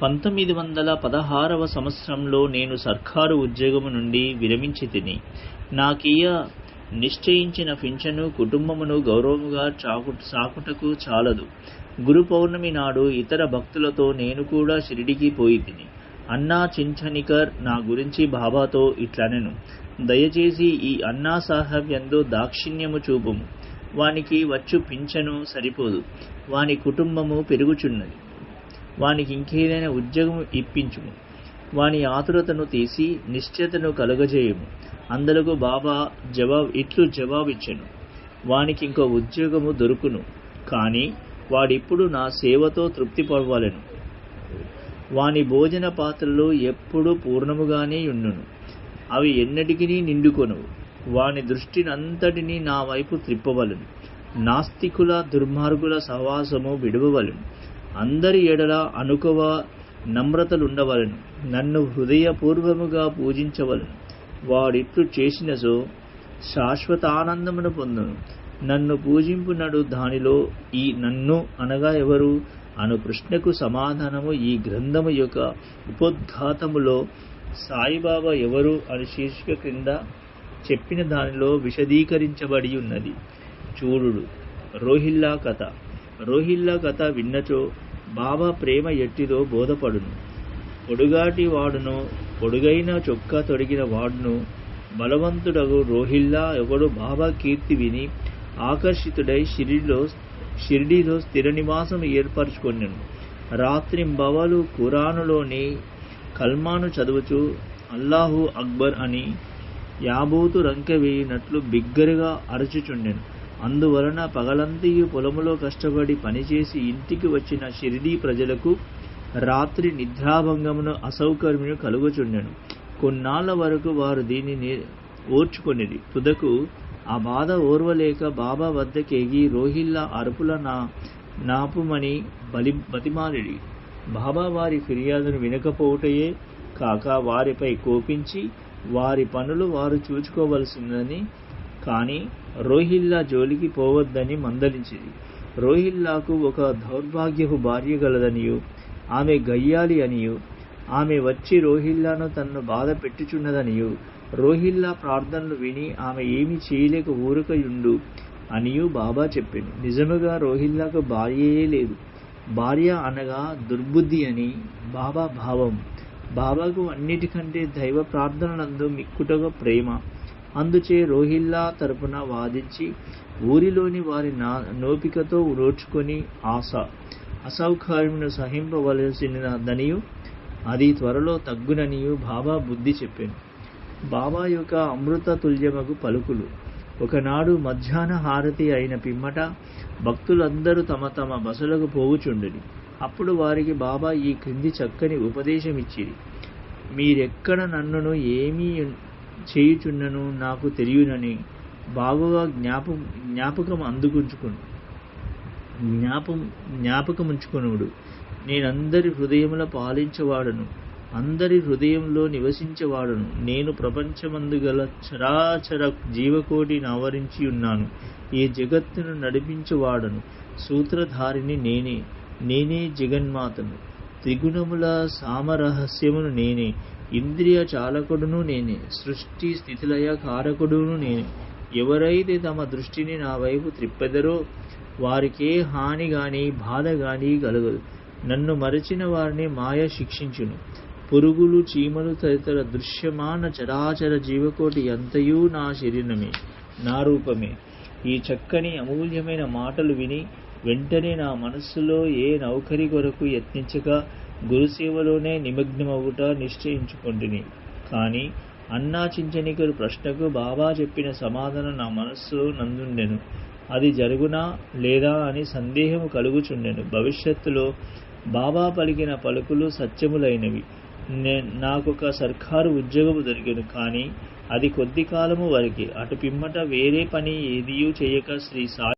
పంతొమ్మిది వందల పదహారవ సంవత్సరంలో నేను సర్కారు ఉద్యోగము నుండి విరమించి తిని నాకీయ నిశ్చయించిన పింఛను కుటుంబమును గౌరవముగా చాకు చాకుటకు చాలదు. గురు పౌర్ణమి నాడు ఇతర భక్తులతో నేను కూడా షిరిడికి పోయి తిని అన్నా చించనికర్ నా గురించి బాబాతో ఇట్లనెను. దయచేసి ఈ అన్నా సాహెబ్ ఎందు దాక్షిణ్యము చూపుము. వానికి వచ్చు పింఛను సరిపోదు. వాని కుటుంబము పెరుగుచున్నది. వానికి ఇంకేదైనా ఉద్యోగం ఇప్పించుము. వాని ఆతురతను తీసి నిశ్చయతను కలుగజేయము. అందులో బాబా జవాబు ఇట్లు జవాబిచ్చెను వానికి ఇంకో ఉద్యోగము దొరుకును. కానీ వాడిప్పుడు నా సేవతో తృప్తి పడవలెను వాని భోజన పాత్రలు ఎప్పుడు పూర్ణముగానే ఉండును. అవి ఎన్నటికీ నిండుకొనువు వాని దృష్టినంతటినీ నా వైపు త్రిప్పవలను. నాస్తికుల దుర్మార్గుల సహవాసము విడవవలను. అందరి ఎడల అనుకవ నమ్రతలుండవలను. నన్ను హృదయపూర్వముగా పూజించవలను. వాడిట్లు చేసినసో శాశ్వతానందమును పొందును. నన్ను పూజింపునడు దానిలో ఈ నన్ను అనగా ఎవరు? అను ప్రశ్నకు సమాధానము ఈ గ్రంథము యొక్క ఉపోద్ఘాతములో సాయిబాబా ఎవరు? అని శీర్షిక క్రింద చెప్పిన దానిలో విశదీకరించబడి ఉన్నది. చూడుడు రోహిల్లా కథ. రోహిల్లా కథ విన్నచో బాబా ప్రేమ ఎట్టిదో బోధపడును. పొడుగాటి వాడును పొడుగైన చొక్కా తొడిగిన వాడును. బలవంతుడగు రోహిల్లా ఎవడు బాబా కీర్తి విని ఆకర్షితుడై షిరిడిలో షిరిడిలో స్థిర నివాసం రాత్రి రాత్రింబవలు ఖురానులోని కల్మాను చదువుచు అల్లాహు అక్బర్ అని యాబూతు రంకె వేయినట్లు బిగ్గరగా అరచుచుండెను. అందువలన పగలంతయు పొలములో కష్టపడి పనిచేసి ఇంటికి వచ్చిన షిరిడీ ప్రజలకు రాత్రి నిద్రాభంగమును అసౌకర్యమును కలుగుచుండెను. కొన్నాళ్ళ వరకు వారు దీనిని ఓర్చుకొనిది తుదకు ఆ బాధ ఓర్వలేక బాబా వద్దకెగి రోహిల్లా అరుపుల నా నాపుమని బలి బతిమాలిడి. బాబా వారి ఫిర్యాదును వినకపోవటయే కాక వారిపై కోపించి వారి పనులు వారు చూచుకోవలసిందని కానీ రోహిల్లా జోలికి పోవద్దని మందలించింది. రోహిల్లాకు ఒక దౌర్భాగ్యపు భార్య గలదనియు ఆమె గయ్యాలి అనియు ఆమె వచ్చి రోహిల్లాను తన్ను బాధ పెట్టుచున్నదనియు రోహిల్లా ప్రార్థనలు విని ఆమె ఏమి చేయలేక ఊరకయుండు అనియు బాబా చెప్పింది. నిజముగా రోహిల్లాకు భార్యయే లేదు. భార్య అనగా దుర్బుద్ధి అని బాబా భావం. బాబాకు అన్నిటికంటే దైవ ప్రార్థనలందు మిక్కుటగా ప్రేమ. అందుచే రోహిల్లా తరపున వాదించి ఊరిలోని వారి నా నోపికతో రోడ్చుకొని ఆశ అసౌకర్యమును సహింపవలసినదనియు అది త్వరలో తగ్గుననియు బాబా బుద్ధి చెప్పాను. బాబా యొక్క అమృత తుల్యమగు పలుకులు. ఒకనాడు మధ్యాహ్న హారతి అయిన పిమ్మట భక్తులందరూ తమ తమ బసలకు పోవుచుండిరి అప్పుడు వారికి బాబా ఈ క్రింది చక్కని ఉపదేశం ఇచ్చిరి మీరెక్కడ నన్నును ఏమీ చేయుచున్నను నాకు తెలియనని బాగుగా జ్ఞాప జ్ఞాపకం అందుకుంచుకును. జ్ఞాపం జ్ఞాపకముంచుకునుడు. నేనందరి హృదయముల పాలించేవాడను. అందరి హృదయంలో నివసించేవాడను. నేను ప్రపంచమందు గల చరాచర జీవకోటిని ఆవరించి ఉన్నాను. ఈ జగత్తును నడిపించేవాడను. సూత్రధారిని నేనే. నేనే జగన్మాతను. త్రిగుణముల సామరహస్యమును నేనే. ఇంద్రియ చాలకుడును నేనే సృష్టి స్థితిలయ కారకుడును నేనే. ఎవరైతే తమ దృష్టిని నా వైపు త్రిప్పెదరో వారికే హాని గాని బాధ గాని కలగదు. నన్ను మరచిన వారిని మాయ శిక్షించును. పురుగులు చీమలు తదితర దృశ్యమాన చరాచర జీవకోటి ఎంతయూ నా శరీరమే నా రూపమే. ఈ చక్కని అమూల్యమైన మాటలు విని వెంటనే నా మనస్సులో ఏ నౌకరి కొరకు యత్నించక గురుసేవలోనే నిమగ్నమవుట నిశ్చయించుకుంటుని. కానీ అన్నా చించనికరు ప్రశ్నకు బాబా చెప్పిన సమాధానం నా మనస్సులో నందుండెను. అది జరుగునా లేదా అని సందేహము కలుగుచుండెను. భవిష్యత్తులో బాబా పలికిన పలుకులు సత్యములైనవి. నాకొక సర్కారు ఉద్యోగము దొరికెను. కానీ అది కొద్ది కాలము వరకే. అటు పిమ్మట వేరే పని ఏదియూ చేయక శ్రీ సాయి